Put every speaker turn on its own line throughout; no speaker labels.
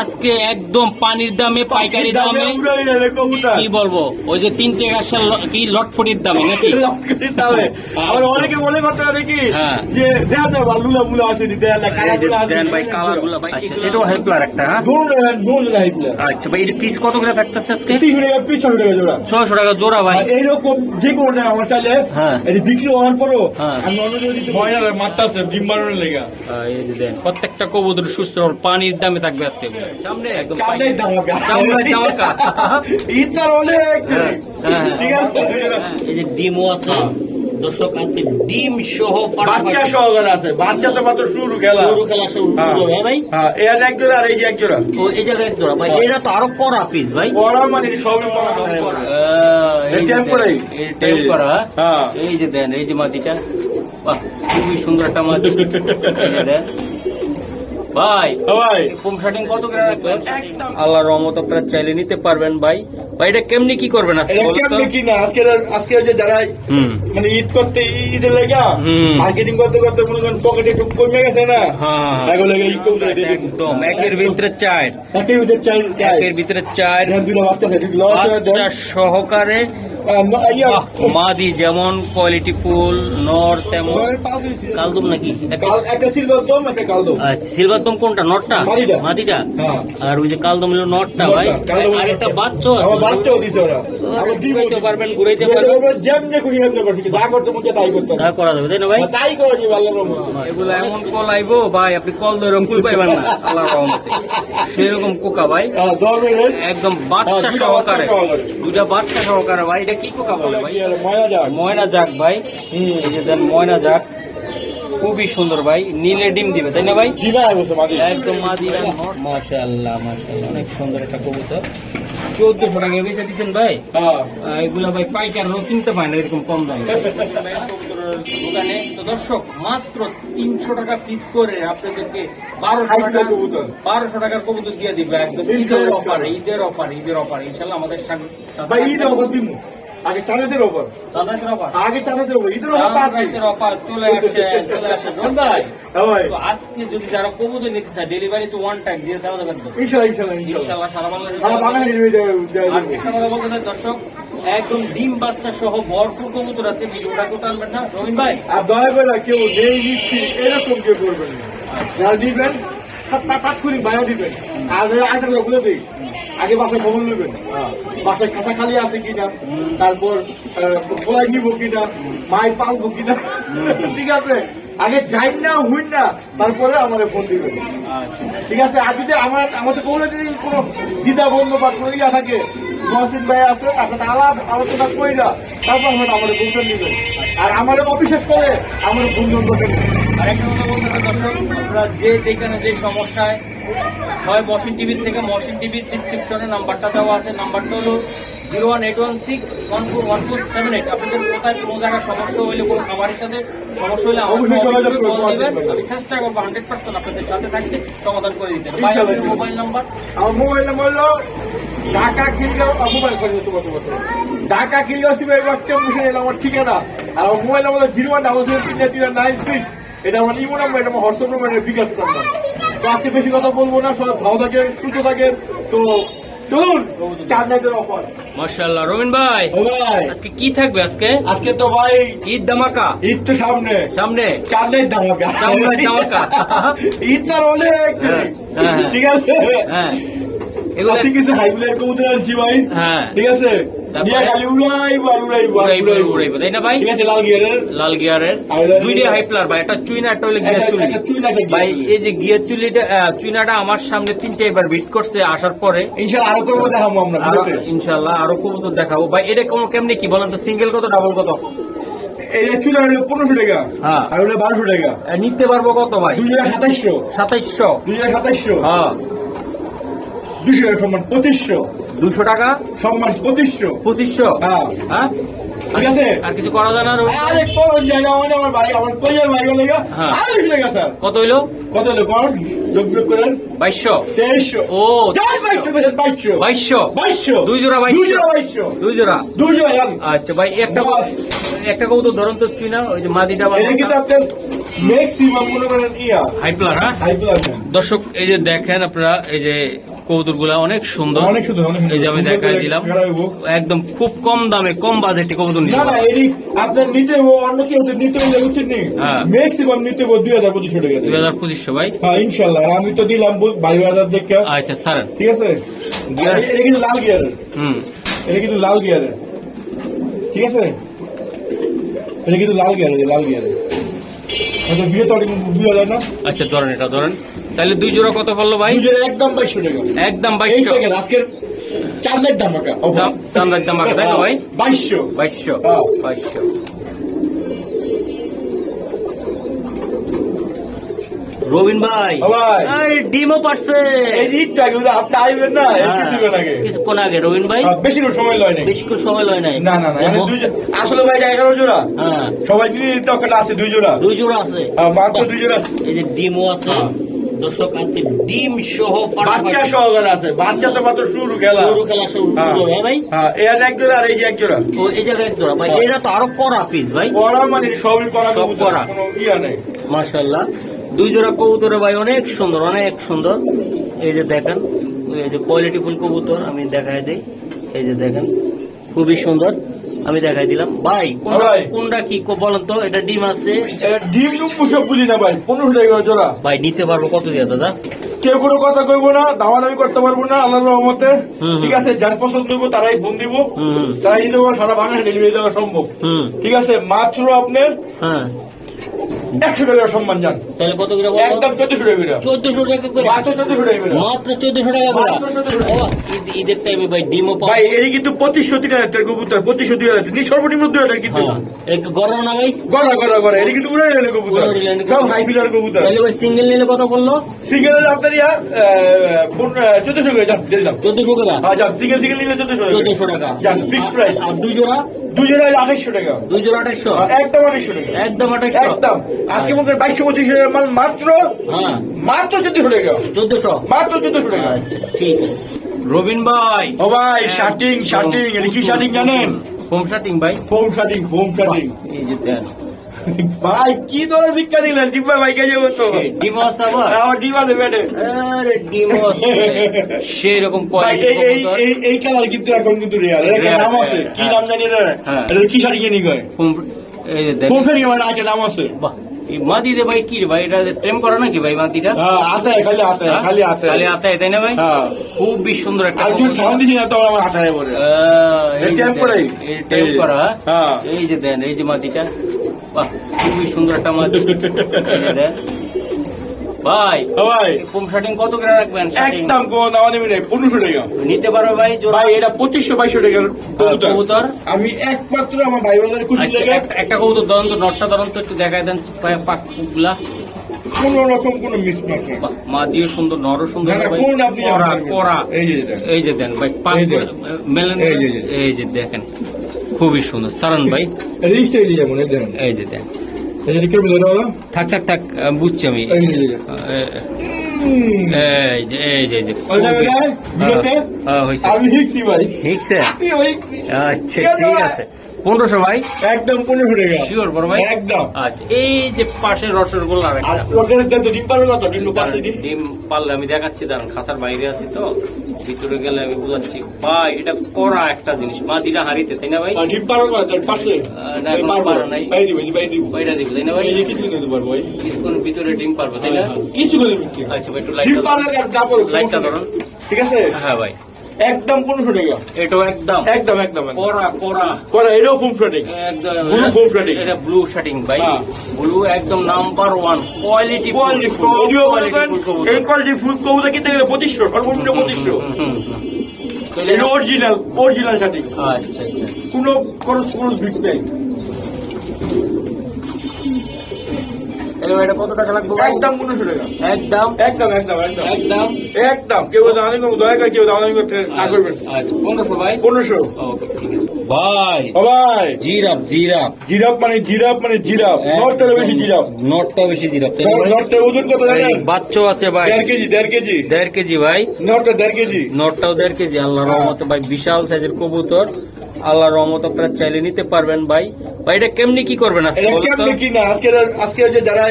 আজকে একদম পানির দামে পাইকারি দামে। কি বলব ওই যে তিন টাকা কি লটফটির দামে নাকি
দামে। আবার অনেকে মনে করতে পারে কি
হ্যাঁ।
যে দেখা লুলা মুলা আছে নি, দেয়া না, কালা গুলা আছে
দেন ভাই কালারগুলা ভাই আচ্ছা এটাও হেল্পলার একটা হ্যাঁ
দৌড় না, দৌড় না এগুলা।
আচ্ছা ভাই এটা পিস কত করে থাকতেছে আজকে
তিনশো টাকা পিস ছশো টাকা জোড়া
ছয়শো টাকা জোড়া ভাই
এইরকম যে কোনো টাকা আমার চাইলে
হ্যাঁ।
এটি বিক্রি হওয়ার পরও
হ্যাঁ।
আমি অন্য মাত্রা আছে ডিম লেগা
প্রত্যেকটা কবুতর সুস্থ হবে। পানির দামে থাকবে আজকে সামনে একদম
চামড়াই ধামাকা
চামড়াই ধামাকা।
ঈদ অনেক
হ্যাঁ, হ্যাঁ, হ্যাঁ।
ঠিক আছে।
এই যে ডিমও আছে দর্শক আজকে ডিম সহ
বাচ্চা সহকারে আছে। বাচ্চা তো মাত্র শুরু খেলা।
শুরু খেলা শুরু
হ্যাঁ।
ভাই।
হ্যাঁ এর এক জোড়া আর এই যে এক জোড়া।
তো এই জায়গায় এক জোড়া। ভাই। এটা তো আরও করা পিস ভাই।
মানে সবই এই টেম্পোরারি।
এই টেম্পোরা,
হ্যাঁ।
এই যে দেন এই যে মাটিটা। বাহ খুবই সুন্দর একটা মাটি। দেন। ভাই
ভাই
শার্টিং কত করে রাখবেন? আল্লাহ রহমত আপনারা চাইলে নিতে পারবেন ভাই। ভাই এটা কেমনি কি করবেন আজকে?
কেমনে কি না? আজকে আজকে যে যারা মানে ঈদ করতে ঈদের লেগা। মার্কেটিং করতে করতে মনে করেন পকেটে একটু কমে গেছে না?
হ্যাঁ
এগুলো লেগে ঈদ করতে
একদম একের ভিতরে চার।
একে ওদের চাই চাই
একের ভিতরে চার।
দুটো বাচ্চা
সহকারে মাদি যেমন কোয়ালিটি ফুল নর তেমন। কালদম নাকি?
সিলভার দম
আচ্ছা সিলভার দম কোনটা? নটটা
মাদিটা। হ্যাঁ।
আর ওই যে কালদম হলো নটটা ভাই? আর একটা। বাচ্চাও আছে। পারবেন ঘুরাইতে পারবেন।
যা
করা যাবে তাই না ভাই?
তাই করে যাবে
এগুলো এমন কল আইবো ভাই আপনি কল ধরে কুল পাইবেন না আল্লাহ রহমতে। সেরকম কোকা ভাই।
হ্যাঁ।
একদম বাচ্চা
হ্যাঁ,
সহকারে।
বাচ্চা সহকারে।
দুটা বাচ্চা সহকারে ভাই কি কোকা বলে ভাই?
ময়না যাক।
ভাই। এই যে দেন ময়না যাক খুবই সুন্দর ভাই। নীলে ডিম দিবে তাই না ভাই? একদম মাশাআল্লাহ মাশাআল্লাহ অনেক সুন্দর একটা কবুতর। চোদ্দশো টাকা বেচে দিচ্ছেন ভাই?
হ্যাঁ।
এগুলা ভাই পাইকারও কিনতে পায় না এরকম কম দামে। দোকানে তো দর্শক মাত্র তিনশো টাকা পিস করে আপনাদেরকে বারোশো টাকা বারোশো টাকার কবুতর দিয়ে দিবে একদম ঈদের অফার ঈদের অফার ঈদের অফার ইনশাল্লাহ আমাদের সাথে
আগে চাঁদের ওপর আগে চাঁদের ওপর ঈদের ওপর।
চলে আসে চলে আসে। ভাই
হ্যাঁ
আজকে যদি যারা কবুতর নিতে চায় ডেলিভারি তো ওয়ান টাইম দিয়ে দেওয়া যাবে সারা বাংলাদেশে
সারা।
একটা কথা বলতে চাই দর্শক একদম ডিম বাচ্চা সহ ভরপুর কবুতর আছে ভিডিওটা তো টানবেন না। রবিন ভাই।
আর দয়া করে কেউ নেই নিচ্ছি এরকম কেউ করবেন না। যারা দিবেন তাৎক্ষণিক বায়ো দিবেন। আর আগে বলে দিই। আগে বাসায় খবর নেবেন। বাসায় খাতা খালি আছে কিনা? তারপর খোলাই নিব কিনা? মাই পালবো কিনা? ঠিক আছে? আগে যাই না হুই না তারপরে আমার ফোন দিবেন। ঠিক আছে? আর যদি আমার আমাদের কোনো যদি কোনো দ্বিধা বন্ধ বা কোনো ইয়া থাকে মহসিন ভাই আছে সাথে আলাপ আলোচনা করি না তারপর আমার আমাদের বন্ধন দিবেন। আর আমার অবিশ্বাস করে আমার বন্ধন করবেন
আর একটা কথা বলতে চাই দর্শক আপনারা যে যেখানে যে সমস্যায় হয় মশিন টিভির থেকে মশিন টিভির ডিসক্রিপশনে নাম্বারটা দেওয়া আছে। নাম্বারটা হলো zero one eight one six one four one four seven eight. আপনাদের কোথায় কোনো জায়গায় সমস্যা হইলে কোনো খাবারের সাথে সমস্যা হলে আমাকে কল
করবেন।
আমি চেষ্টা করব হান্ড্রেড পার্সেন্ট আপনাদের সাথে থাকতে সমাধান করে দিতে। Mobile number?
আমার মোবাইল নাম্বার হলো ঢাকা খিলগাঁও মোবাইল করে কত কত ঢাকা খিলগাঁও সিমের মুশে এলাম আমার ঠিকানা। আর আমার mobile number zero one double zero তিন তিন নাইন সিক্স। এটা আমার ইমো নাম্বার এটা আমার হোয়াটসঅ্যাপ নাম্বার এটা বিকাশ নাম্বার। তো আজকে বেশি কথা বলব না সবাই ভালো থাকেন সুস্থ থাকেন। তো চলুন চার নাইটের অফার।
মার্শাল্লাহ রবিন ভাই আজকে কি থাকবে আজকে?
আজকে তো ভাই
ঈদ ধামাকা।
ঈদ তো সামনে।
সামনে।
চার নাইট ধামাকা।
চার নাইট ধামাকা।
ঈদ তার অনেক।
হ্যাঁ, হ্যাঁ।
ঠিক আছে।
হ্যাঁ। এগুলো
কিছু হাইব্রিড কবুতর আনছি ভাই।
হ্যাঁ।
ঠিক আছে।
তারপরে?
নিয়ে খালি উড়াইবো আর উড়াইবো আর
উড়াইবো,
উড়াইবো।
উড়াইবো, তাই না ভাই?
লাল গিয়ারের।
লাল গিয়ারের।
আর এটা-
দুইটা। হাইপ্লার ভাই একটা চুইনা একটা হলে গিয়ার চুলি।
একটা চুইনা, একটা গিয়ার
ভাই এই যে গিয়ার চুলিটা চুইনাটা আমার সামনে তিন চারবার বিট করছে আসার পরে।
ইনশাল্লাহ আরও করব দেখাবো আমরা
ইনশাল্লাহ আরও কবুতর দেখাবো। ভাই এটা কোন কেমনি কি বলেন তো? সিঙ্গেল কত ডাবল কত?
পনেরোশো টাকা।
হ্যাঁ।
আর বারোশো টাকা।
নিতে পারব কত ভাই?
দুই জায়গা সাতাইশশো।
সাতাইশশো।
দুই জায়গা সাতাইশশো।
হ্যাঁ।
দুশো সম্মান পঁচিশশো।
দুশো টাকা?
সম্মান পঁচিশশো।
পঁচিশশো?
হ্যাঁ।
হ্যাঁ?
ঠিক আছে?
আর কিছু করা যায় না
আরে কোন জায়গা মানে আমার বাড়ি আমার কইয়ার বাড়ি গেলে
হ্যাঁ।
আর দুশো টাকা স্যার।
কত হইল?
কত হলো কোন? যোগ বিয়োগ করেন।
বাইশশো।
তেইশশো।
ও।
যাই বাইশশো পেয়েছেন বাইশশো।
বাইশশো?
বাইশশো।
দুই জোড়া বাইশশো।
দুই জোড়া
দুই জোড়া?
দুই জোড়া জান
আচ্ছা ভাই একটা কবুতর ধরুন তো চুইনা ওই যে মাদিটা বা
এটা কিন্তু আপনার ম্যাক্সিমাম মনে করেন ইয়া।
হাইপ্লার হ্যাঁ?
হাই
দর্শক এই যে দেখেন আপনারা এই যে কবুতর অনেক সুন্দর।
অনেক সুন্দর
এই যে আমি দেখাই দিলাম। একদম খুব কম দামে কম বাজেটে কবুতর নিতে
না না
পারবেন।
আপনার নিতে হব অন্য কেউ তো নিতে হলে উচিত নেই।
হ্যাঁ।
ম্যাক্সিমাম নিতে হাজার পঁচিশশো টাকা
দুই হাজার পঁচিশশো ভাই।
হ্যাঁ ইনশাল্লাহ। আমি তো দিলাম বু- বাইশ হাজার দেখে।
আচ্ছা স্যার
ঠিক আছে?
গিয়ার-
এটা কিন্তু লাল গিয়ারের
হুম।
এটা কিন্তু লাল গিয়ারের ঠিক আছে? এটা কিন্তু লাল গিয়ারের লাল গিয়ারের আচ্ছা বিয়ে তো বিয়ে না?
আচ্ছা ধরেন এটা ধরেন। তাহলে দুই জোড়া কত পড়ল ভাই?
একদম বাইশশো টাকা।
একদম বাইশশো।
আজকের চাঁদের দাম
চান্দার দাম তাই তো ভাই?
বাইশশো।
বাইশশো। বাইশশো। রবিন ভাই।
ভাই।
ডিমও পারছে।
আইবেন না?
হ্যাঁ,
কিছুক্ষণ আগে
রবিন ভাই।
বেশি সময় লয় নাই।
বেশিক্ষণ সময় লয় নাই।
না না আসলে ভাই এগারো জোড়া।
হ্যাঁ।
সবাই আছে দুই জোড়া?
দুই জোড়া আছে।
হ্যাঁ, মাত্র দুই জোড়া।
এই যে ডিমও আছে। দর্শক আজকে ডিম সহ
বাচ্চা সহকারে আছে। বাচ্চা তো মাত্র শুরু খেলা।
শুরু খেলা শুরু
হ্যাঁ।
হ্যাঁ ভাই?
হ্যাঁ এক জোড়া আর এই যে এক জোড়া।
ও এই জায়গায় এক জোড়া। ভাই
হ্যাঁ।
এটা তো আরও করা পিস ভাই।
করা মানে সবই করা
সব করা।
ইয়া নেই।
মাশাল্লাহ দুই জোড়া কবুতরে ভাই অনেক সুন্দর অনেক সুন্দর। এই যে দেখেন এই যে কোয়ালিটি ফুল কবুতর আমি দেখাই দেই। এই যে দেখেন খুবই সুন্দর। আমি দেখাই দিলাম। ভাই কোনটা কি বলেন তো এটা ডিম আছে।
ডিম সব বুঝি না ভাই পনেরো টাকা জোড়া।
ভাই নিতে পারব কত দিয়ে দাদা?
কেউ কোনো কথা কইবো না দামাদামি করতে পারব না আল্লাহ রহমতে।
হুম, হুম।
ঠিক আছে যার পছন্দ করব তারাই ফোন দিব। তারাই নিতে পারব সারা বাংলাদেশে ডেলিভারি দেওয়া সম্ভব। ঠিক আছে মাত্র আপনার
হ্যাঁ।
একশো টাকার সম্মান যান
তাহলে কত করে
একদম চোদ্দশো টাকা
চোদ্দশো টাকা করে।
মাত্র চোদ্দশো টাকা
মাত্র চোদ্দশো টাকা করে।
মাত্র 1400 টাকা।
ও, ঈদ- ঈদের টাইমে ভাই ডিমও
ভাই এই কিন্তু পঁচিশশো তিন হাজার টাকা কবুতর। পঁচিশশো দুই হাজার নি সর্বনিম্ন দুই হাজার কিন্তু।
হ্যাঁ না ভাই?
গড়া গড়া গড়া এটা কিন্তু উড়ে গেলে কবুতর। সব হাই ফিলার কবুতর।
তাহলে ভাই সিঙ্গেল নিলে কত পড়ল?
সিঙ্গেল আপনার ইয়া চোদ্দশো করে যান দিলাম।
চোদ্দশো টাকা
হ্যাঁ যান সিঙ্গেল সিঙ্গেল নিলে চোদ্দশো
চোদ্দশো টাকা।
যান ফিক্সড প্রাইস
আর দুই জোড়া?
দুই জোড়া আঠাইশশো টাকা।
দুই জোড়া আঠাইশো
একদম আঠাইশশো টাকা।
একদম আঠাইশো
একদম। আজকে মধ্যে বাইশশো পঁচিশ টাকার মাল মাত্র?
হ্যাঁ।
মাত্র চোদ্দশো টাকা
চোদ্দশো।
মাত্র চোদ্দশো টাকা
আচ্ছা ঠিক আছে। রবিন ভাই।
ও ভাই শার্টিং শার্টিং এটা কি শার্টিং জানেন?
হোম শার্টিং ভাই।
হোম শার্টিং হোম শার্টিং
এই যে দেন।
ভাই কি ধরনের ভিক্ষা দিলেন? ডিব্বা ভাই কে যাব তো
এই ডিম আছে আবার?
আমার ডিম আছে ব্যাটে।
আরে ডিম সেই রকম
এই এই এই এই কালার কিন্তু এখন কিন্তু এর নাম আছে।
হ্যাঁ।
কি নাম জানি রে
হ্যাঁ।
কি শাড়ি কিনি কয়?
এই
শাড়ি মানে আছে নাম আছে।
বাহ এই মাদি দে ভাই কি রে ভাই? এটা প্রেম করা নাকি ভাই মাদিটা
হ্যাঁ খালি আতে
হ্যাঁ?
খালি আতে।
খালি আতায় তাই না ভাই?
খুব
খুবই সুন্দর একটা
আর যদি খাওয়ান দিছি না তো আমার আতে পড়ে।
এই
এই
যে দেন, এই ট্যাম্প করা। হ্যাঁ?
হ্যাঁ
এই যে দেন এই যে মাটিটা। বাহ খুবই সুন্দর একটা মাটি। দেন। ভাই
ভাই।
শার্টিং কত করে রাখবেন
একদম কোন দাম দিবি না পনেরোশো টাকা।
নিতে পারবে ভাই
ভাই এটা পঁচিশশো বাইশশো টাকার কবুতর। আমি একমাত্র আমার ভাই খুশি
আচ্ছা,
লেগে
এক- একটা কবুতর ধরুন তো নটটা ধরুন তো একটু দেখায় দেন
কোন রকম কোন
মা সুন্দর নরও সুন্দর
কোন আপনি
করা
এই যে দেখেন।
এই যে দেন ভাই পাক মেলেন
এই যে,
দেখেন খুবই সুন্দর। সারান ভাই।
এই
যে দেন থাক থাক থাক বুঝছি আমি। পনেরোশো ভাই?
একদম পনেরোশো টাকা
শিওর বড় ভাই?
একদম।
আচ্ছা এই যে রসগোল্লা
ডিম পাশে দিন
ডিম পারলে আমি দেখাচ্ছি দাঁড়ান খাসার বাইরে আছি তো। ভিতরে গেলে আমি বুঝাচ্ছি ভাই এটা করা একটা জিনিস। মাটিটা হারিতে তাই না ভাই?
কিছু ভাই
কিছুক্ষণ ভিতরে ডিম পারব তাই না?
কিছু করে
আচ্ছা ভাই একটু লাইটটা লাইটটা ধরুন
ঠিক আছে?
হ্যাঁ ভাই।
একদম পনেরোশো গেল
এটাও একদম।
একদম একদম পরা
করা করা
এটাও ফুল ফ্রেটিং ব্লু ফুল shading।
এটা ব্লু শার্টিং ভাই।
হ্যাঁ।
ব্লু একদম নাম্বার ওয়ান কোয়ালিটি
কোয়ালিটি এই কোয়ালিটি ফুল কবুতর কিনতে গেলে পঁচিশশো সর্বনিম্ন পঁচিশশো। এটা অরিজিনাল অরিজিনাল শাড়ি
আচ্ছা আচ্ছা।
কোনো কোন ফুল বিট নেই।
তাহলে এটা কত টাকা লাগবে?
একদম পনেরোশো টাকা।
একদম।
একদম একদম একদম।
একদম।
একদম। কেউ দামি দয়া করে কেউ দামি না করবেন
আচ্ছা পনেরোশো ভাই?
পনেরোশো।
আছে। ভাই
ভাই।
জিরাপ জিরাপ
জিরাফ মানে জিরাফ মানে জিরাফ। নটটা বেশি জিরাফ।
নটটা বেশি জিরাপ তাই না ভাই?
ওজন কত জানেন?
বাচ্চাও আছে ভাই।
দেড় কেজি দেড় কেজি।
দেড় কেজি ভাই।
নটটা দেড় কেজি।
নটটাও দেড় কেজি আল্লাহ
হ্যাঁ।
রহমতে ভাই বিশাল সাইজের কবুতর। আল্লাহ রহমত আপনারা চাইলে নিতে পারবেন ভাই। ভাই এটা কেমনি কি করবেন আজকে?
কেমনে কি না? আজকে আজকে যে যারা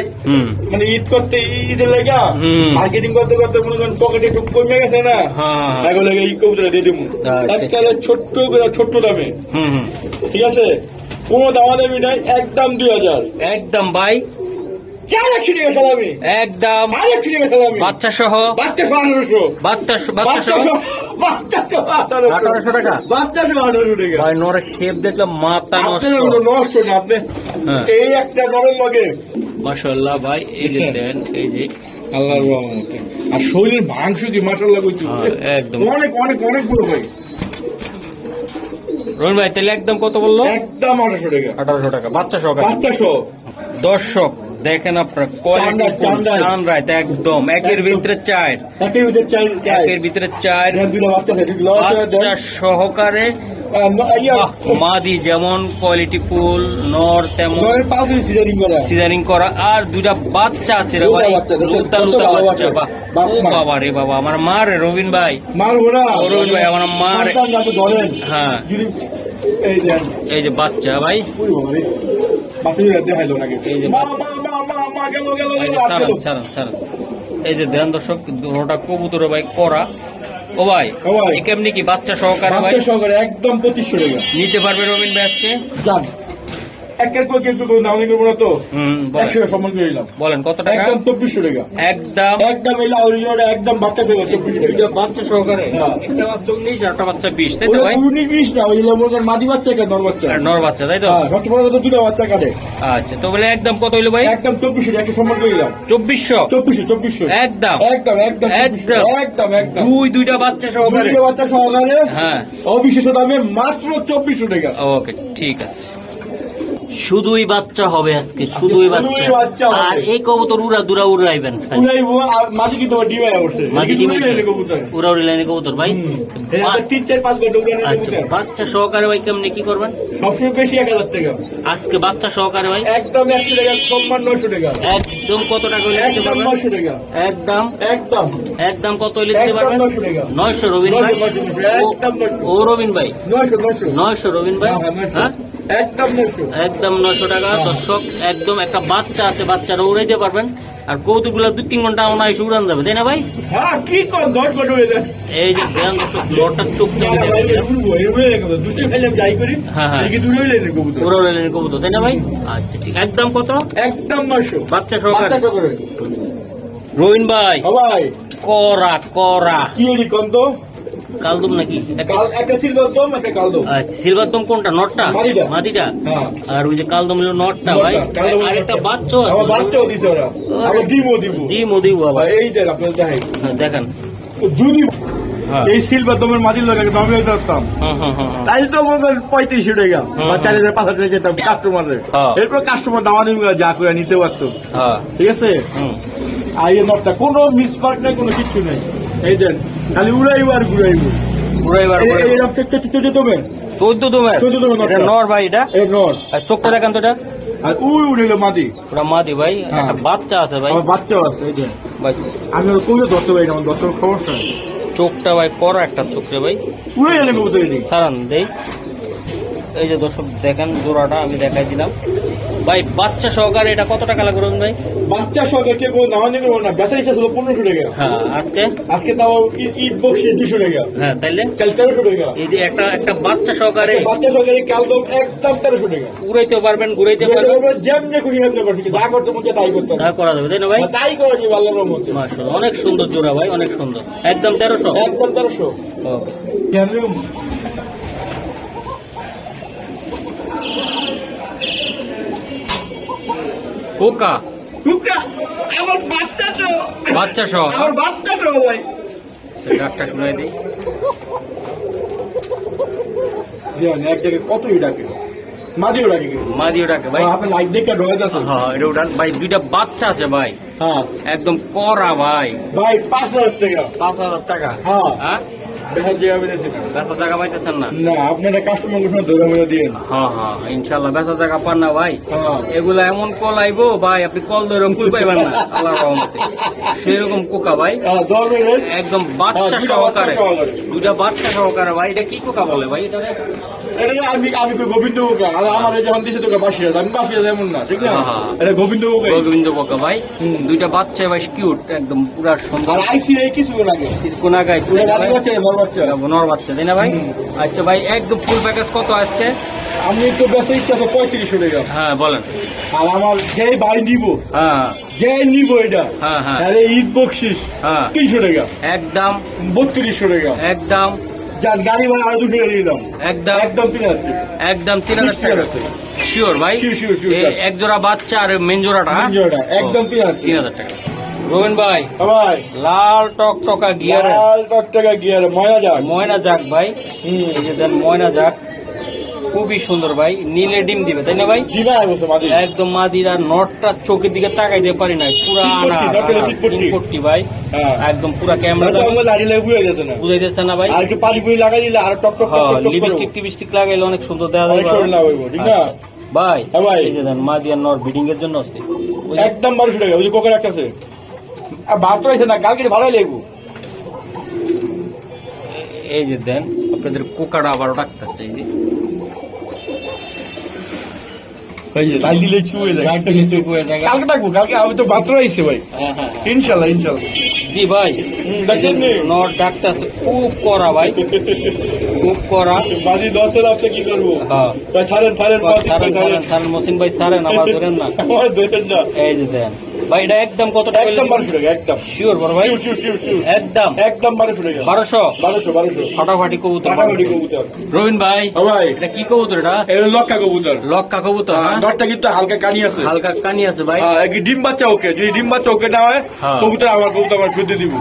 মানে ঈদ করতে ঈদের লেগা
হুম।
মার্কেটিং করতে করতে মনে করেন পকেটে একটু কমে গেছে না?
হ্যাঁ।
এগুলো লেগে এই কবুতরা দিয়ে দেবো
আচ্ছা,
এককালে ছোট্ট করে ছোট্ট দামে।
হুম হুম।
ঠিক আছে? কোনো দামা দামি নাই একদম দুই হাজার।
একদম ভাই
চার একশো টাকা সালামি
একদম।
পাঁচ একশো টাকা সালামি
বাচ্চা সহ।
বাচ্চা সহ আঠারোশো।
বাচ্চা বাচ্চা
বাচ্চা
সহ।
সহ বাচ্চা সহ আঠারোশো।
আঠারোশো টাকা?
বাচ্চা সহ আঠারোশো টাকা।
ভাই নরের শেপ দেখলাম মাথা নষ্ট।
নষ্ট না আপনি
হ্যাঁ।
এই একটা নরম লগে।
মাশাল্লাহ ভাই এই যে দেন এই যে।
আল্লাহর রহমতে। আর শরীরের মাংস কি মাসাল্লাহ কইছি
হ্যাঁ, একদম।
অনেক অনেক অনেক বড় ভাই।
রহিম ভাই তাহলে একদম কত বলল?
একদম আঠারোশো টাকা।
আঠারোশো টাকা। বাচ্চা সহকারে
বাচ্চা সহ।
দর্শক। দেখেন আপনার কোয়ালিটি। চান রাইত একদম। একের ভিতরে চার।
একের ভিতরে
একের ভিতরে চার।
বাচ্চা দুটো বাচ্চা
বাচ্চা সহকারে মাদি যেমন কোয়ালিটি ফুল নর তেমন
সিজারিং করা।
আর দুইটা বাচ্চা আছে রে ভাই। লুতা লুতা বাচ্চা
বাচ্চা।
ও বাবা রে বাবা আমার মা রে রবিন ভাই।
মারবো না
ও রোহিত ভাই, আমার
যাতে ধরেন
হ্যাঁ।
এই
যে বাচ্চা ভাই।
রে।
এই যে
মা মা মা মা মা গেল
এই যে ধ্যান দর্শক দুটা কবুতর ভাই করা। ও ভাই কেমনি কি বাচ্চা সহকারে ভাই?
সহকারে একদম পঁচিশশো টাকা
নিতে পারবে রবীন্দ্র ভাই আজকে?
একের করে কিন্তু কোনো দাম করব না তো? একশো সম্মান করে দিলাম
বলেন কত টাকা?
একদম চব্বিশশো টাকা।
একদম
একদম এলা অরিজিনাল একদম বাচ্চা ফেলো চব্বিশশো টাকা।
বাচ্চা সহকারে?
হ্যাঁ।
একটা বাচ্চা উনিশ একটা বাচ্চা বিশ তাই তো ভাই?
উনিশ বিশ না ওই মাদি বাচ্চা কেন নর বাচ্চা।
নর বাচ্চা তাই তো?
হ্যাঁ সবচেয়ে বড় কথা দুটো বাচ্চা কাটে।
আচ্ছা তো বলে একদম কত হইল ভাই?
একদম চব্বিশশো একশো সম্মান করে দিলাম
চব্বিশশো?
চব্বিশশো চব্বিশশো।
একদম।
একদম একদম
একদম।
একদম। একদম একদম।
দুই দুইটা বাচ্চা সহকারে।
বাচ্চা সহকারে
হ্যাঁ।
অবিশেষ দামে মাত্র চব্বিশশো টাকা।
ওকে ঠিক আছে। শুধুই বাচ্চা হবে আজকে শুধুই বাচ্চা। আর এই কবুতর উড়া দুরা উড়াইবেন
মাঝে কিন্তু ডিম
মাঝে ডিম। উড়া উড়ি লাইনে কবুতর ভাই।
তিন চার পাঁচ ঘণ্টা
আচ্ছা বাচ্চা সহকারে ভাই কেমনি কি করবেন?
সবসময় বেশি এক হাজার টাকা।
আজকে বাচ্চা সহকারে ভাই?
একদম একশো টাকা সম্মান নয়শো টাকা।
একদম কত টাকা হইলে দিতে
একদম
পারবেন?
নয়শো টাকা।
একদম?
একদম।
একদম কত হইলে দিতে পারবেন?
নয়শো
রবিন ভাই। ও- রবিন ভাই।
নয়শো নয়শো।
রবিন ভাই
হ্যাঁ। হ্যাঁ? একদম নয়শো
টাকা।
হ্যাঁ।
দর্শক একদম একটা বাচ্চা আছে বাচ্চারা উড়াইতে পারবেন। আর কৌতুকগুলা দুই তিন ঘণ্টা আমার এসে উড়ান যাবে তাই না ভাই?
হ্যাঁ কি
এই যে ধ্যান দর্শক চোখ
করি,
হ্যাঁ,
কবুতর।
উড়াইলেন কবুতর তাই না ভাই? আচ্ছা ঠিক। একদম কত?
একদম
বাচ্চা সহকারে। রবিন ভাই। করা করা।
কি কম তো?
কালদুম নাকি
কাল- একটা সিলভার দম, একটা কালদম।
আচ্ছা সিলভার দম কোনটা নটটা
মাদিটা। হ্যাঁ।
আর ওই যে কালদম হলো নটটা ভাই আর একটা। বাচ্চাও আছে
বাচ্চাও দিতে ওরা। আবার ডিমও দিব।
ডিমও দিব আবার
এই দেখ, আপনার দেখাই।
হ্যাঁ, দেখেন
যদি
হ্যাঁ
এই সিলভার দমের হয়ে
হ্যাঁ হ্যাঁ হ্যাঁ হ্যাঁ।
তাই তো মনে করেন পঁয়ত্রিশশো টাকা বা চার হাজার পাঁচ হাজার যেতাম কাস্টমারের
হ্যাঁ।
এরপর কাস্টমার দামা নিবে যা করে নিতে পারতো
হ্যাঁ
ঠিক আছে আর এই নটটা কোনো মিসমার্ক নেই কোনো কিচ্ছু নেই এই দেন খালি উড়াইবো আর ঘুরাইবো
পুরো এবার
এই- এই চোদ্দ চোদ্দ
চোদ্দ তোমার
চোদ্দ দমের
এটা নর ভাই এটা?
এই
আর চোখটা দেখান তো এটা?
আর উই উড়িল মাদি।
ওটা মাদি ভাই
হ্যাঁ।
একটা বাচ্চা আছে ভাই।
আমার বাচ্চাও আছে এই দেন
ভাই।
আমি ওর কোলে ধরতে পারি না আমার ধরতে সমস্যা নেই।
চোখটা ভাই করা একটা চোখ রে ভাই।
উড়ে এনে কবুতর
সারান দেই। এই যে দর্শক দেখেন জোড়াটা আমি দেখাই দিলাম। ভাই বাচ্চা সহকারে এটা কত টাকা লাগবে ভাই?
বাচ্চা সরকার কেউ কোনো দামা নিবে না বেচারি শেষ হলো পনেরোশো টাকা।
হ্যাঁ আজকে?
আজকে তাও ঈদ- বক্সে দুশো টাকা।
হ্যাঁ তাইলে?
কাল তেরোশো টাকা।
এই যে একটা একটা বাচ্চা সহকারে
বাচ্চা সরকারি কালদম একদম তেরোশো টাকা।
উড়াইতে পারবেন ঘুরাইতে পারবেন।
যেমনি খুশি হেমনি করছি যা করতে মন তাই করতে হবে।
তা করা যাবে তাই না ভাই?
তাই করা যাবে আল্লাহর মধ্যে
মাশাআল্লাহ, অনেক সুন্দর জোড়া ভাই অনেক সুন্দর। একদম তেরোশো?
একদম তেরোশো।
পোকা
আমার বাচ্চা তো।
বাচ্চা সহ।
আমার বাচ্চা তো ভাই।
ডাকটা শুনাই দিই।
এক জায়গায় কতই ডাকে? মাঝেও ডাকে কিন্তু।
মা দিয়ে ডাকে ভাই।
আপনার লাইট দেখে ঢোকা যাচ্ছে।
হ্যাঁ এটা ভাই দুইটা বাচ্চা আছে ভাই।
হ্যাঁ।
একদম করা ভাই।
ভাই পাঁচ হাজার টাকা।
পাঁচ হাজার টাকা।
হ্যাঁ।
হ্যাঁ?
দেখা যাবে দেখছি
বেচা টাকা পাইতেছেন না?
না আপনারা কাস্টমার সময় ধরে মেরে দিয়ে
হ্যাঁ হ্যাঁ ইনশাল্লাহ বেচা টাকা পান না ভাই।
হ্যাঁ।
এগুলা এমন কল আইবো ভাই আপনি কল ধরে কুল পাইবেন না। আল্লাহ রহমতে। সেরকম কোকা ভাই।
হ্যাঁ
একদম বাচ্চা
হ্যাঁ,
সহকারে।
বাচ্চা সহকারে।
দুটা বাচ্চা সহকারে ভাই। এটা কি কোকা বলে ভাই? এটা
এটা আমি আমি কই গোবিন্দ বোকা আর আমার এই যখন দিছে তোকে বাসি আমি বাসি এমন না ঠিক না। এটা গোবিন্দ বোকা
গোবিন্দ বকা ভাই দুইটা বাচ্চা ভাই কিউট একদম পুরা সুন্দর।
আর আইসি এই কিছু লাগে।
কোনা গাই
পুরো রানী বাচ্চা নর বাচ্চা।
নর বাচ্চা তাই না ভাই? আচ্ছা ভাই একদম ফুল প্যাকেজ কত আজকে?
আমি তো বেশি ইচ্ছা তো পঁয়ত্রিশশো টাকা।
হ্যাঁ বলেন।
আর আমার যেই বাড়ি নিব
হ্যাঁ।
যে নিব এটা
হ্যাঁ হ্যাঁ।
তাহলে ঈদ বকশিস
হ্যাঁ।
তিনশো টাকা।
একদম।
বত্রিশশো টাকা।
একদম।
যার গাড়ি ভাড়া আরও দুশো টাকা দিলাম
একদম।
একদম তিন হাজার
একদম তিন টাকা। শিওর ভাই. এক জোড়া বাচ্চা আর মেন জোড়াটা হ্যাঁ?
টাকা, একদম তিন হাজার
তিন হাজার টাকা। রবিন ভাই
ভাই
লাল টক টকা গিয়ার।
লাল টক টকা গিয়ার ময়না যাক।
ময়না যাক ভাই।
হুম।
এই যে দেন ময়না যাক। খুবই সুন্দর ভাই নীলে ডিম দিবে তাই না ভাই? একদম মাদিরা নটটা চোখের দিকে তাকাই দিয়ে পারি না পুরা আনা
তিন
ভাই
হ্যাঁ।
একদম পুরা ক্যামেরা
না।
বুঝাইতেছে না ভাই?
আর পানি পুরি লাগাই দিলে আর টক টক টক
হ্যাঁ
টক টক
লিপস্টিক টিপস্টিক লাগাইলে অনেক সুন্দর দেখা যাবে
ঠিক না?
ভাই
হ্যাঁ ভাই।
এই যে দেন মাদিয়া নর বিডিং এর জন্য আসছে।
একদম বারোশো টাকা ওই যে কোকের একটা আছে। আর ভাত তো হয়েছে না কালকে ভাড়াই লাগবো।
এই যে দেন আপনাদের কোকাটা আবার ডাকতেছে এই যে।
লাল দিলে যায়। কালকে থাকব কালকে আমি তো মাত্র আইছি ভাই।
হ্যাঁ হ্যাঁ।
ইনশাল্লাহ ইনশাল্লাহ।
জি ভাই। ডাকতেছে খুব করা ভাই খুব করা।
বাজি দশ হাজার আপনি কি করব?
হ্যাঁ। সারেন সারেন সারেন মসিন ভাই সারেন আমার ধরেন না।
আমার ধরেন না।
এই যে দেন। ভাই এটা একদম কত টাকা
একদম বারোশো টাকা একদম।
শিওর বড় ভাই। একদম।
একদম বারোশো টাকা।
বারোশো?
বারোশো বারোশো।
ফাটাফাটি কবুতর
ফাটাফাটি কবুতর।
রবিন ভাই
ভাই।
এটা কি কবুতর এটা?
এটা লক্কা কবুতর।
লক্কা কবুতর
হ্যাঁ,
হ্যাঁ?
দশটা কিন্তু হালকা কানি আছে।
হালকা কানি আছে ভাই।
হ্যাঁ, ডিম বাচ্চা ওকে যদি ডিম বাচ্চা ওকে না হয়। কবুতর আমার কবুতর আমার ফেরত দিব।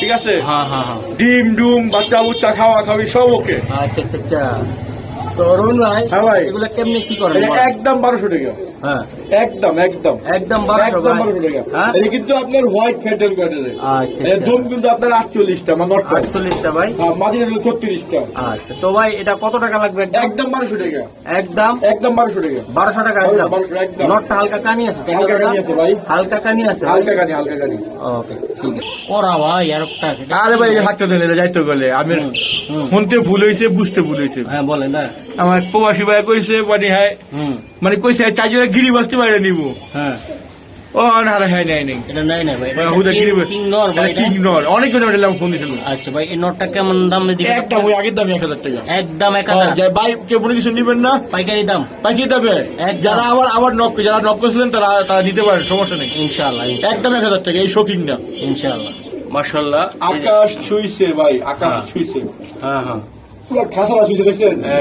ঠিক আছে?
হ্যাঁ হ্যাঁ হ্যাঁ।
ডিম ডুম বাচ্চা বুচ্চা খাওয়া খাওয়ি সব ওকে।
আচ্ছা আচ্ছা আচ্ছা। তো রবিন ভাই
হ্যাঁ
এগুলো কেমনি কি করেন?
একদম বারোশো টাকা।
হ্যাঁ।
একদম একদম।
একদম বারোশো
একদম
ভাই।
বারোশো টাকা।
হ্যাঁ?
এটা কিন্তু আপনার হোয়াইট ফেটেল কাটে এর দম কিন্তু আপনার আটচল্লিশটা আমার
আটচল্লিশটা ভাই?
মাঝে হলো ছত্রিশটা।
আচ্ছা তো ভাই এটা কত টাকা লাগবে একদম?
একদম বারোশো টাকা।
একদম?
একদম বারোশো টাকা।
বারোশো টাকা একদম। নটটা হালকা কানি আছে
হালকা কানি আছে ভাই।
হালকা কানি আছে
হালকা গাড়ি হালকা গাড়ি
ওকে ঠিক আছে। করা ভাই আর একটা
আরে ভাই হাঁটতে দিলে যাইতে গেলে আমি। শুনতে ভুল হয়েছে বুঝতে ভুল হয়েছে।
হ্যাঁ বলেন না
আমার প্রবাসী ভাই কইছে মানে হ্যাঁ মানে কইছে চার্জার গিরি বসতে পারে নিব।
হ্যাঁ।
ও না হ্যাঁ নাই নাই।
এটা নাই না ভাই। এটা
হুদা গিরি
কিং- কিং নর ভাই এটা?
কিং নর। অনেক জন দিলাম ফোন দিছিল।
আচ্ছা ভাই এই নটটা কেমন দাম দিবেন?
একদম ওই আগের দাম এক হাজার টাকা।
একদম এক
হ্যাঁ,
হাজার।
যে ভাই কেউ কোনো কিছু নিবেন না।
পাইকারি দাম।
পাইকারি দেবে
একদম।
যারা আবার আবার নক যারা নক করেছিলেন তারা তারা দিতে পারেন সমস্যা নেই।
ইনশাআল্লাহ
একদম এক হাজার টাকা এই শোকিং না
ইনশাআল্লাহ। মাশাআল্লাহ।
আকাশ ছুঁইছে ভাই আকাশ
হ্যাঁ।
ছুঁইছে।
হ্যাঁ হ্যাঁ।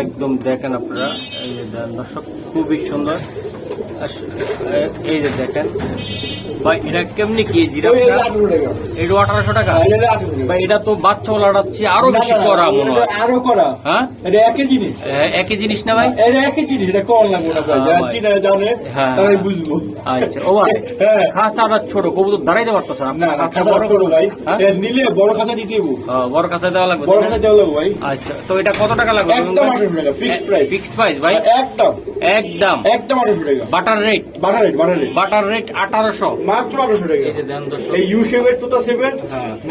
একদম দেখেন আপনারা এই যে দর্শক খুবই সুন্দর। এই যে দেখেন ভাই এটা কেমনি কি
ওই এটা 18 টাকা।
এটা আঠারোশো টাকা?
হ্যাঁ, এটা 18 টাকা।
ভাই এটা তো বাচ্চা ওলাটাচ্ছি
আরও
বেশি
না, না,
করা মনে হয়।
আরও করা।
হ্যাঁ?
এটা একই জিনিস।
একই জিনিস না ভাই?
এটা একই জিনিস এটা কম লাগবে না ভাই।
হ্যাঁ,
যারা
ভাই।
চিনে জানে
হ্যাঁ।
বুঝব।
আচ্ছা ও ভাই
হ্যাঁ।
খাঁচাটা ছোট কবুতর দাঁড়াইতে পারতেছে
না। না খাতা ছোট ভাই।
হ্যাঁ?
নিলে বড় দিতে
হ্যাঁ, বড় খাঁচা দেওয়া লাগবে।
বড় দেওয়া লাগবে ভাই।
আচ্ছা তো এটা কত টাকা লাগবে
একদম 18 টাকা ফিক্সড প্রাইস
ফিক্সড প্রাইস ভাই?
একদম।
একদম।
একদম আঠারোশো টাকা।
Butter rate
butter rate butter rate
butter rate আঠারোশো।
মাত্র আঠারোশো টাকা।
এই
ইউ টুটা সেভেন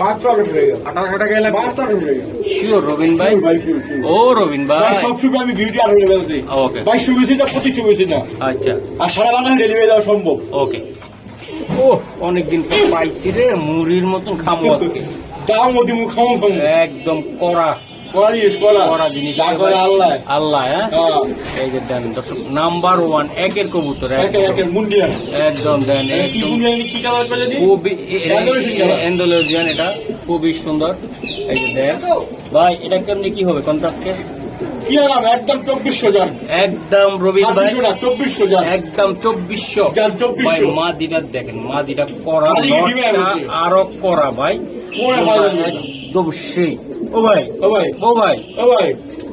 মাত্র আঠারোশো টাকা।
আঠারোশো টাকা লাগবে
মাত্র আঠারোশো টাকা।
শিওর রবিন ভাই। ও রবিন ভাই।
সব সময় আমি টাকা দিই।
ওকে
ভাই সুবিধি না প্রতি সুবিধি না।
আচ্ছা।
আর সারা বাংলায় ডেলিভারি দেওয়া সম্ভব।
ওকে ও অনেকদিন পর পাইছি রে মুড়ির মতন খামো আজকে।
দাম অতি খামো।
একদম কড়া।
আল্লাহ।
হ্যাঁ?
হ্যাঁ।
এই যে দেন দর্শক নাম্বার ওয়ান একের কবুতর একদম। দেন খুবই এন্ডোলজিয়ান এটা খুবই সুন্দর। এই যে দেন। ভাই এটা কেমনি কি হবে? কোনটা আজকে
কি আরাম একদম চব্বিশশো
একদম ভাই।
চব্বিশশো
একদম চব্বিশশো।
যান 2400
ভাই মা দিটা দেখেন মা দিটা করা আরও করা ভাই? একদম সেই। ও ভাই
ও ভাই
ও ভাই।
ও ভাই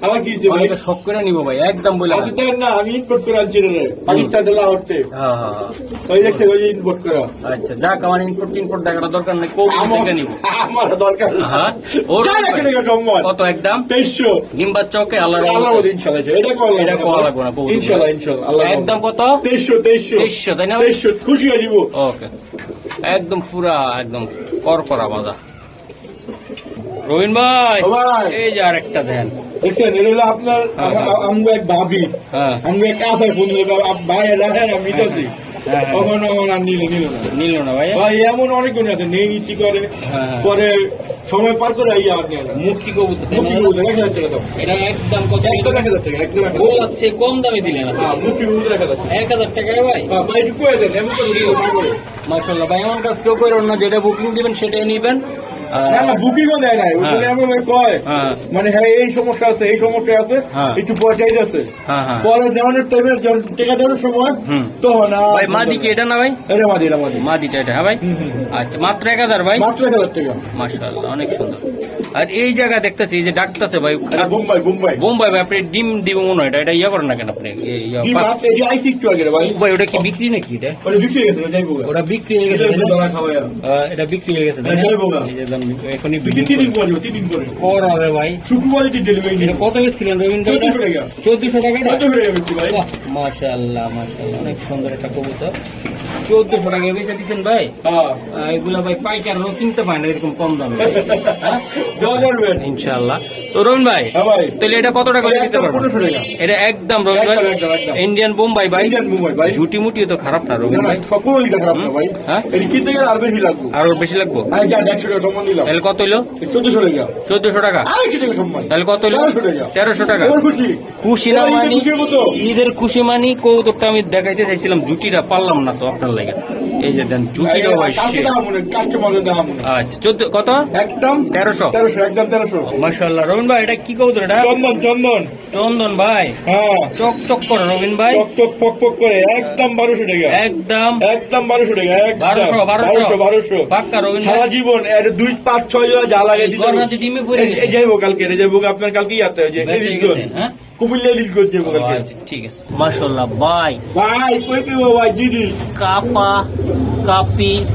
আমার কি ভাই?
আমাকে শখ করে নিবো ভাই একদম বলে
দেন না। আমি ইম্পোর্ট করে আনছি রে পাকিস্তান থেকে লাহোরতে।
হ্যাঁ হ্যাঁ হ্যাঁ
ওই দেখছে ওই ইম্পোর্ট করা।
আচ্ছা যাক আমার ইনপুট টিনপুট দেখাটা দরকার নেই কোভিড থেকে নিবো।
আমার দরকার
হ্যাঁ? ওর কত একদম? চকে
এটা
লাগবে? না,
আল্লাহ
একদম কত? তাই না?
খুশি হয়ে যাব
ওকে। একদম পুরা একদম কর করা বাজা রবিন ভাই। এই যে আরেকটা দেন।
দেখছেন এটা হলো আপনার
হ্যাঁ, হ্যাঁ।
আমগো এক ভাবি।
হ্যাঁ।
আমগো এক ফোন দিল ভাই রাখেন আমি নিতেছি
হ্যাঁ।
তখন আমার আর নিল নিল না।
নিল না ভাই
ভাই এমন অনেকজন আছে নেই নিচ্ছি করে। পরে সময় পার করে
মুখী কবুতর?
মুখি
এটা একদম কত
এক টাকা একদম এক
ও
হাজার
কম দামে দিলেন আজকে।
মুখি বলতে এক হাজার টাকা।
এক হাজার টাকায় ভাই?
ভাই একটু কয়ে দেন এমন করে
ভাই এমন কাজ কেউ করেন না যেটা বুকিং দিবেন সেটাই নিবেন।
না না বুকিংও দেয় নাই। ওখানে
হ্যাঁ।
কয়
হ্যাঁ।
মানে হ্যাঁ এই সমস্যা আছে এই সমস্যা আছে
হ্যাঁ।
একটু পয়সাই আছে। পরে টাকা সময়। তখন
ভাই মাদি কি এটা না ভাই?
এটা মাদি এটা মাদি।
মাদিটা এটা হ্যাঁ ভাই। আচ্ছা মাত্র এক হাজার ভাই?
মাত্র এক হাজার টাকা।
মার্শাল্লাহ অনেক সুন্দর। আর এই জায়গা দেখতেছি যে ডাকতেছে ভাই
বোম্বাই বোম্বাই।
বোম্বাই ভাই আপনি ডিম দিব মনে হয় এটা ইয়া করেন না কেন আপনি?
ভাই।
ওটা কি বিক্রি নাকি এটা?
ওটা বিক্রি হয়ে গেছে
ওটা বিক্রি হয়ে গেছে
এটা
বিক্রি হয়ে গেছে এখনই
পরে
ভাই। কত রবীন্দ্র
চোদ্দশো টাকা।
অনেক সুন্দর একটা কবুতর। চোদ্দশো টাকা বেচে দিচ্ছেন ভাই?
হ্যাঁ।
এগুলা ভাই পাইকারও কিনতে পায় না এরকম কম দামে। হ্যাঁ? ইনশাল্লাহ তো রবিন ভাই
হ্যাঁ
তাহলে এটা কত টাকা দিতে
একদম
পারবেন
1500 টাকা।
এটা একদম ভাই। ইন্ডিয়ান বোম্বাই ভাই। ঝুটি তো খারাপ না ভাই। হ্যাঁ?
আর বেশি লাগবে।
তাহলে কত হইল?
চোদ্দশো টাকা।
তাহলে কত হইল?
তেরোশো টাকা। খুশি।
না মানি? ঈদের খুশি মানি কৌতুকটা আমি দেখাইতে চাইছিলাম জুটিটা পারলাম না তো আপনার লাগে এই যে দেন
মনে
আচ্ছা চোদ্দ কত?
একদম
তেরোশো।
তেরোশো একদম তেরোশো।
মার্শাল্লাহ রবিন ভাই এটা কি কৌতুক এটা?
চন্দন চন্দন।
চন্দন ভাই।
হ্যাঁ।
চক চক করে রবিন ভাই।
টক টক পক করে একদম বারোশো টাকা।
একদম।
একদম বারোশো টাকা
বারোশো বারোশো।
বারোশো
পাক্কা রবিন
সারা জীবন এর দুই পাঁচ ছয় জোড়া যা লাগে
ডিমে পড়ে।
যাইবো কালকে যাইবো আপনার কালকে ইয়াতে যে
হ্যাঁ?
কুমিল্লা করছে
ঠিক আছে। মার্শাল্লাহ ভাই।
ভাই কই দিব ভাই জিনিস?
কাপা। কাপি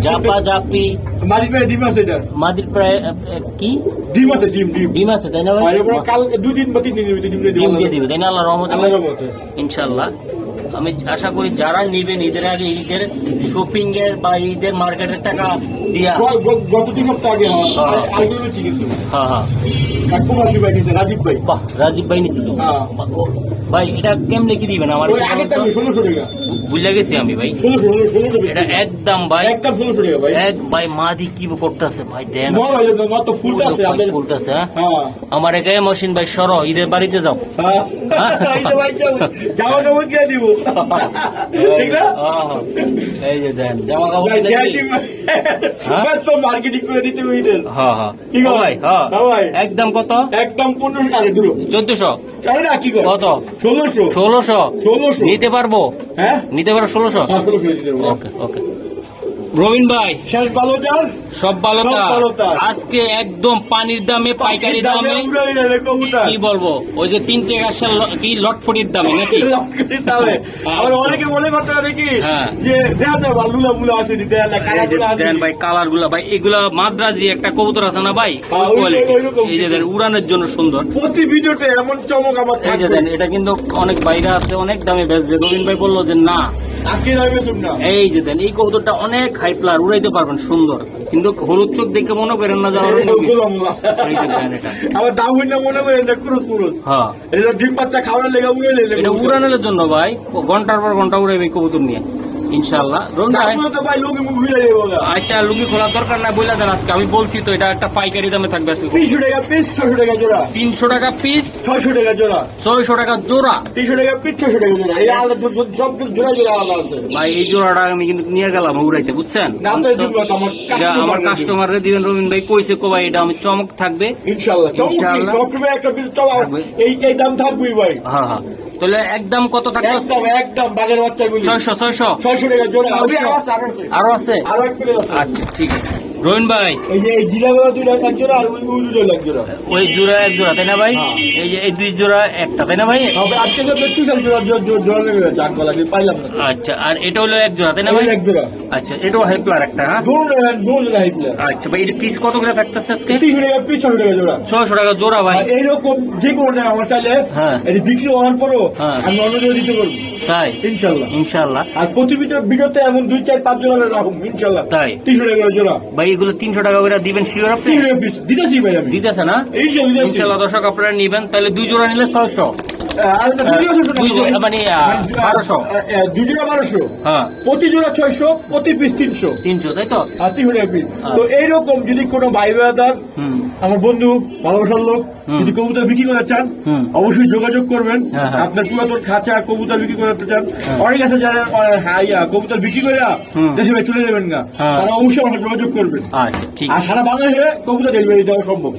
জাপা জাপি
ভাই ডিম আছে এটা।
মাদির প্রায় কি?
ডিম আছে ডিম ডিম।
ডিম আছে তাই না ভাই?
কাল দুই দিন বা তিন দিনের ডিম দিয়ে দিব।
তাই না? আল্লাহ রহমতে।
আল্লাহর রহমতে।
ইনশাল্লাহ আমি আশা করি যারা নিবেন ঈদের আগে ঈদের শপিং এর বা ঈদের মার্কেটের টাকা দিয়া
গ- গ- গত দুই সপ্তাহ আগে
হ্যাঁ। হ্যাঁ। হ্যাঁ
ভাই নিছে রাজীব ভাই।
বাহ রাজীব ভাই নিছিল
হ্যাঁ।
ভাই এটা কেমনে কি দিবেন আমার বুঝলে গেছি আমি ভাই। এটা একদম ভাই। এক ভাই মাদি কি করতেছে ভাই দেন।
হয়
ফুলতেছে হ্যাঁ? আমার একাই মশিন ভাই সর ঈদের বাড়িতে যাও।
এই
যে দেন জামা কাপড় হ্যাঁ? হ্যাঁ হ্যাঁ
হ্যাঁ
একদম কত?
একদম পনেরো টাকা
চোদ্দশো। কত?
ষোলোশো।
ষোলোশো। নিতে পারব?
হ্যাঁ?
নিতে পারো ষোলোশো?
হ্যাঁ।
ওকে ওকে রবিন ভাই
শেষ ভালো চাল
সব ভালো তার। আজকে একদম পানির দামে পাইকারি দামে কি বলব? ওই যে তিন টাকা কি লটফটির দামে নাকি?
দামে। আবার অনেকে মনে করতে হবে কি?
হ্যাঁ।
যে গুলা আছে
দেন ভাই কালারগুলা ভাই এগুলা মাদ্রাজি একটা কবুতর আছে না ভাই?
হ্যাঁ,
এই যে দেন উড়ানের জন্য সুন্দর।
প্রতি ভিডিওতে এমন চমক আমার
এই যে দেন এটা কিন্তু অনেক বাইরে আছে অনেক দামে বেচবে। রবিন ভাই বলল যে না। এই যে দেন এই কবুতরটা অনেক হাই প্লার উড়াইতে পারবেন সুন্দর। কিন্তু হলুদ চোখ দেখে মনে করেন না যাওয়ার
আবার দাম মনে করেন যে কুরুস কুরুস
হ্যাঁ।
এটা ডিম বাচ্চা খাওয়ার লেগে উড়ে লেগে
উড়ানের জন্য ভাই ঘণ্টার পর ঘণ্টা উড়াইবে কবুতর নিয়ে। ইনশাল্লাহ আচ্ছা লুঙ্গি খোলার দরকার নাই বইলা দেন আজকে। আমি বলছি তো এটা একটা পাইকারি দামে থাকবে আজকে।
তিনশো টাকা পিস ছশো টাকা জোড়া।
তিনশো টাকা পিস
ছয়শো টাকা জোড়া।
ছয়শো টাকা জোড়া।
তিনশো টাকা পিস ছশো টাকা জোড়া। এই আলাদা দু- দু- সব জোড়া জোড়া আলাদা
ভাই এই জোড়াটা আমি কিন্তু নিয়ে গেলাম উড়াইতে বুঝছেন?
আমার কাস্টমার
দিবেন রবিন ভাই কইছে কো ভাই এটা আমি চমক থাকবে।
ইনশাল্লাহ চমকি। সবসময় একটা
থাকবে।
এই এই দাম থাকবেই ভাই।
হ্যাঁ হ্যাঁ। তাহলে একদম কত থাকবে
একদম একদম বাঘের বাচ্চা গুলি
ছয়শো ছয়শো?
ছয়শো টাকা জোড়া আরও আছে, আরও আছে। আরও এক
আচ্ছা ঠিক আছে। রবিন ভাই।
এই যে এই জিরাগুলো দুই লাখ এক জোড়া আর ওই ওই দুই লাখ জোড়া।
ওই জোড়া এক জোড়া তাই না ভাই?
হ্যাঁ।
এই যে এই দুই জোড়া একটা তাই না ভাই?
তবে আজকে তো বেশি খালি জোড়া জোড়া জোড়া জোড়া লেগে গেছে আট গলা পাইলাম না।
আচ্ছা আর এটা হলো এক জোড়া তাই না ভাই?
এক জোড়া।
আচ্ছা এটাও হেল্পলার একটা হ্যাঁ? আচ্ছা ভাই এটা পিস কত করে থাকতেছে আজকে?
টাকা পিস ছশো টাকা জোড়া।
ছয়শো টাকা জোড়া ভাই।
এইরকম যে কোনো আমার চাইলে
হ্যাঁ।
এটি বিক্রি হওয়ার পরও
হ্যাঁ।
আমি অন্য জোড়া দিতে পারব।
তাই?
ইনশাল্লাহ।
ইনশাল্লাহ।
আর প্রতি ভিডিও ভিডিওতে এমন দুই চার পাঁচ জোড়া রাখুন ইনশাল্লাহ।
তাই?
তিনশো টাকা জোড়া।
ভাই ভাই এগুলো তিনশো টাকা করে দিবেন শিওর আপনি?
দিতেছি ভাই
দিতেছে না?
ইনশাল্লাহ
দর্শক আপনারা নিবেন তাহলে দুই জোড়া নিলে ছয়শো। মানে বারোশো।
দুই জোড়া বারোশো।
হ্যাঁ।
প্রতি জোড়া ছয়শো প্রতি পিস তিনশো।
তিনশো তাই তো?
তিনশো টাকা পিস তো এইরকম যদি কোনো ভাই ব্রাদার আমার বন্ধু ভালোবাসার লোক যদি কবুতর বিক্রি করতে চান অবশ্যই যোগাযোগ করবেন।
হ্যাঁ, হ্যাঁ।
আপনার পুরাতন খাঁচা কবুতর বিক্রি করতে চান।
হ্যাঁ।
অনেক আছে যারা হাইয়া কবুতর বিক্রি করে দেশে ভাই চলে যাবেন না।
হ্যাঁ।
তারা অবশ্যই আমার যোগাযোগ করবেন।
আচ্ছা
আর সারা বাংলাদেশে কবুতর ডেলিভারি দেওয়া সম্ভব।